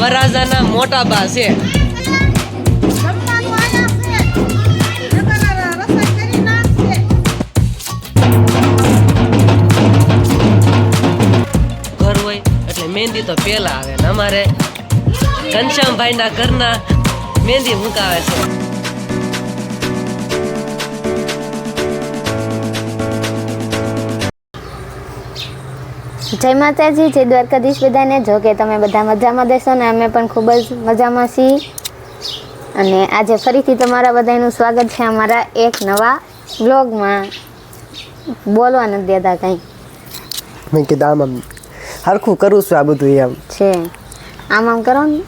વરાજાના મોટા બા છે. ઘર હોય એટલે મહેંદી તો પહેલા આવે ને અમારે. ઘનશ્યામભાઈના ઘરના મહેંદી મુકાવે છે. જય માતાજી જય દ્વારકાધીશ બધાને. જો કે તમે બધા મજામાં દેશો ને અમે પણ ખૂબ જ મજામાં છીએ. અને આજે ફરીથી તમારા બધાનું સ્વાગત છે અમારા એક નવા બ્લોગમાં બોલવા નથી દેતા કંઈ મેં કીધું આમ આમ હરખું કરું છું આ બધું એમ. છે. આમ આમ કરો ને.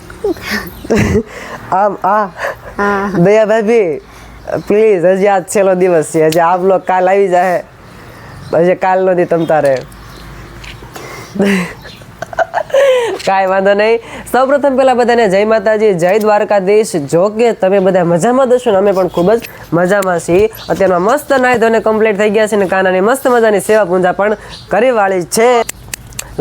આમ આ. દયા ભાભી પ્લીઝ હજી આજ છેલ્લો દિવસ છે. હજી આ બ્લોગ કાલ આવી જાય હજી કાલ નથી તમ તારે. કાંઈ વાંધો નહીં. સૌપ્રથમ પહેલાં બધાને જય માતાજી, જય દ્વારકાધીશ. જો કે તમે બધા મજામાં દશો ને, અમે પણ ખૂબ જ મજામાં છીએ. અત્યારમાં મસ્ત નાહી ધોને કમ્પ્લીટ થઈ ગયા છે ને, કાનાની મસ્ત મજાની સેવા પૂજા પણ કરી વાળી છે.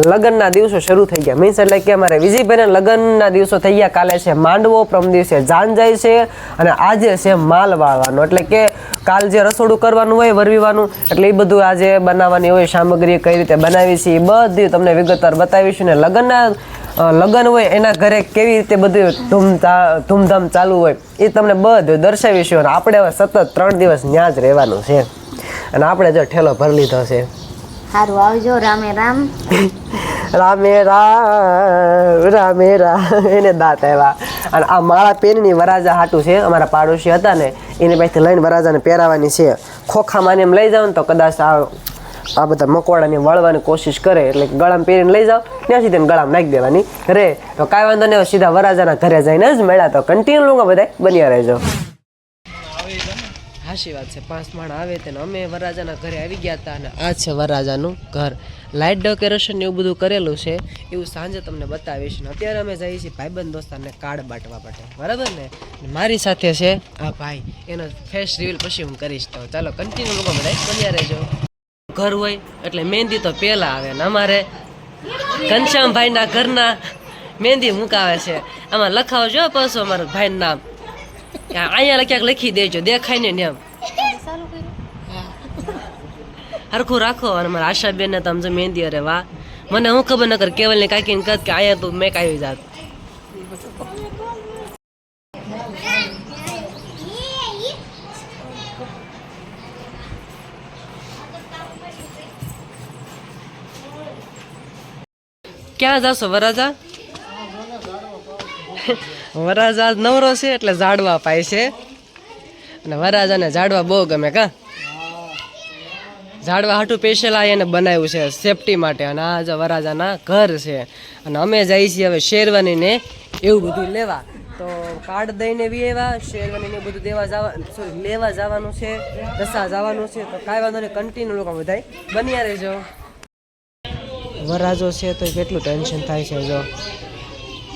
લગ્નના દિવસો શરૂ થઈ ગયા. મીન્સ એટલે કે અમારે વિજયભાઈના લગ્નના દિવસો થઈ ગયા. કાલે છે માંડવો પ્રમ દિવસે જાન જાય છે અને આજે છે માલ વાળવાનો. એટલે કે કાલ જે રસોડું કરવાનું હોય, વરવીવાનું, એટલે એ બધું આજે બનાવવાની હોય, સામગ્રી કઈ રીતે બનાવી છે, એ બધી તમને વિગતવાર બતાવીશું. ને લગ્નના લગ્ન હોય, એના ઘરે કેવી રીતે બધું ધૂમધા, ધૂમધામ ચાલુ હોય, એ તમને બધું દર્શાવીશું. અને આપણે હવે સતત ત્રણ દિવસ ત્યાં જ રહેવાનું છે. અને આપણે જો ઠેલો ભરી લીધો છે. સારું આવજો, રામે રામ. રામે રામ રામે રામ. એને દાંત આવ્યા. અને આ માળા પેનની વરાજા હાટું છે, અમારા પાડોશી હતા ને, એને પાસેથી લઈને વરાજાને પહેરાવાની છે. ખોખામાં એમ લઈ જાવ ને તો કદાચ આ આ બધા મકોડાને વળવાની કોશિશ કરે, એટલે ગળામાં પહેરીને લઈ જાઓ. ત્યાં સુધી ગળામાં નાખી દેવાની. રે, તો કાંઈ વાંધો નહીં સીધા વરાજાના ઘરે જઈને જ મળ્યા. તો કન્ટિન્યુ બધા બન્યા રહેજો. હાશી વાત છે. પાંચ માણ આવે તેને. અમે વરરાજાના ઘરે આવી ગયા હતા અને આ છે વરરાજાનું ઘર. લાઇટ ડેકોરેશન એવું બધું કરેલું છે. એવું સાંજે તમને બતાવીશ. ને અત્યારે અમે જઈએ છીએ ભાઈબંધ દોસ્તારને કાર્ડ બાંટવા માટે. બરાબર ને? મારી સાથે છે આ ભાઈ. એનો ફેસ રિવીલ પછી હું કરીશ તો. ચાલો કન્ટિન્યુ લોકો બધા બન્યા રહેજો. ઘર હોય એટલે મહેંદી તો પહેલાં આવે. ને અમારે ઘનશ્યામભાઈના ઘરના મહેંદી મુકાવે છે. આમાં લખાવજો પાછું અમારા ભાઈનું નામ. અહીંયા ક્યાંક લખી દેજો, દેખાય ને એમ. હરખું રાખો, અને મારા આશાબેન ને તમે મહેંદી અરે વાહ. મને હું ખબર ન કર કેવલ ને કાકી ને કદ કે અહીંયા તું મેં કાયું જાત. ક્યાં જાશો વરાજા વરાજા આજ નવરો છે એટલે ઝાડવા પાય છે. અને વરાજાને ઝાડવા બહુ ગમે કા? ઝાડવા હાટું સ્પેશિયલ આ એને બનાવ્યું છે સેફટી માટે. અને આ જે વરાજાના ઘર છે. અને અમે જઈએ છીએ હવે શેરવાનીને એવું બધું લેવા. તો કાર્ડ દઈને બી એવા શેરવાનીને બધું દેવા જવા સોરી લેવા જવાનું છે, દસા જવાનું છે. તો કાંઈ વાંધો નહીં કન્ટિન્યુ લોકો બધાય. બન્યા રહેજો. વરાજો છે તો કેટલું ટેન્શન થાય છે જો.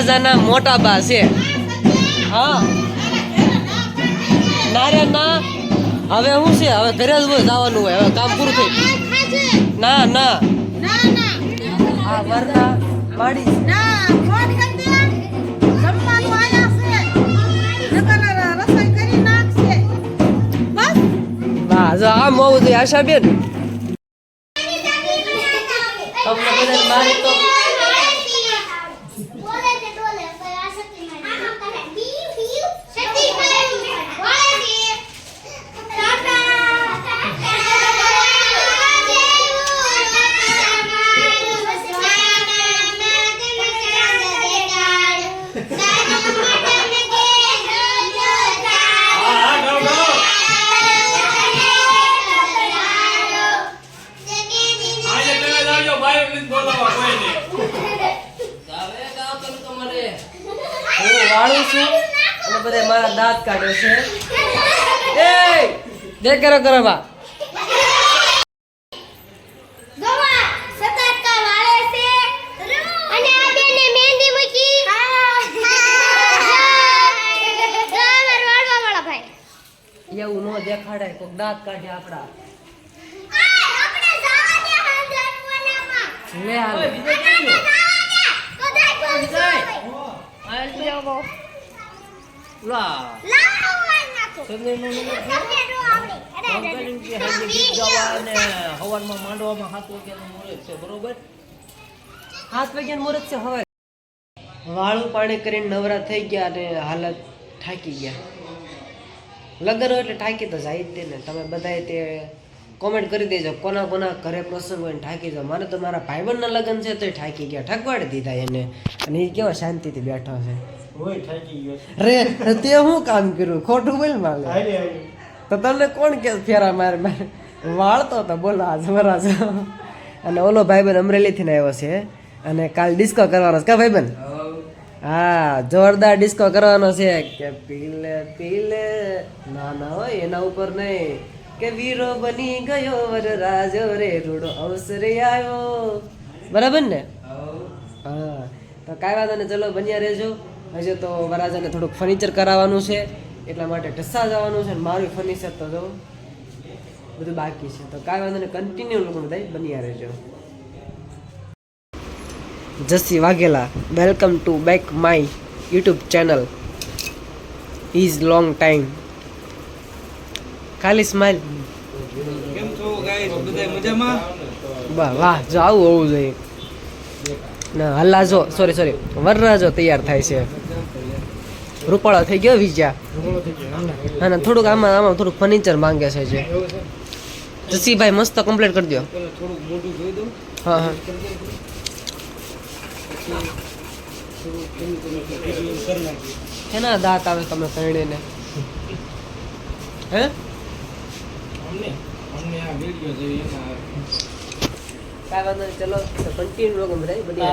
વરાજાના મોટા બા છે. હા. ના ના હવે શું છે? હવે ઘરે જ જવાનું હોય હવે કામ પૂરું થઈ ના ના. આ વરના પાડી જો આમ હોવું જોઈએ આશાબેન. દાંત છે? એ જે કરો કરો બા. એવું નો દેખાડે કોક દાંત કાઢે આપડા. લે હાલ. હવારમાં માંડવામાં હાથ વાગ્યાનું મુહૂર્ત છે બરોબર? હાથ વાગ્યા મુહૂર્ત છે હવે. વાળું પાણી કરીને નવરા થઈ ગયા અને હાલત થાકી ગયા. લગ્ન હોય એટલે થાકી તો જાય જ ને. તમે બધાએ તે કોમેન્ટ કરી દેજો કોના કોના ઘરે પ્રસંગ હોય ને થાકી જાઓ મારે તો મારા ભાઈબંધના લગ્ન છે તોય ઠાકી ગયા. ઠકવાડી દીધા એને. અને એ કેવા શાંતિથી બેઠો છે. રે તે હું કામ કર્યું? ખોટું બોલ માલ. તો તમને કોણ કે ફેરા મારે? મારે વાળતો હતો બોલો આજ મરાજ અને ઓલો ભાઈબંધ અમરેલીથી ને આવ્યો છે. અને કાલ ડિસ્કો કરવાનો છે. કા ભાઈબંધ? હા જોરદાર ડિસ્કો કરવાનો છે. કે પીલે પીલે ના ના હોય એના ઉપર નહીં. કે વીરો બની ગયો વરરાજો રે રૂડો અવસરે આવ્યો. બરાબર ને? હા. તો કાંઈ વાંધો નહીં ચલો બન્યા રહેજો. હજુ તો વરાજાને થોડુંક ફર્નિચર કરાવવાનું છે એટલા માટે ઢસા જવાનું છે ને મારું ફર્નિચર તો જો બધું બાકી છે. તો કાંઈ વાંધો નહીં કન્ટિન્યુ લોકો બધા બન્યા રહેજો. Jassi Vaghela welcome to back my YouTube channel is long time ખાલી સ્માઇલ કેમ છો ગાઈસ બધા મજામાં? વાહ વાહ જો આવું હોવું જોઈએ. ના હલ્લા જો સોરી સોરી વરરાજો તૈયાર થાય છે. રૂપાળો થઈ ગયો વિજા હા ના થોડુંક આમાં આમાં થોડુંક ફર્નિચર માંગે છે જે. જસીભાઈ મસ્ત કમ્પ્લીટ કરી દો હા હા. કરી દાંત આવે તમે કરડીને હે? કાંઈ વાંધો નહીં ચલો કન્ટિન્યુ લોકો બધા બની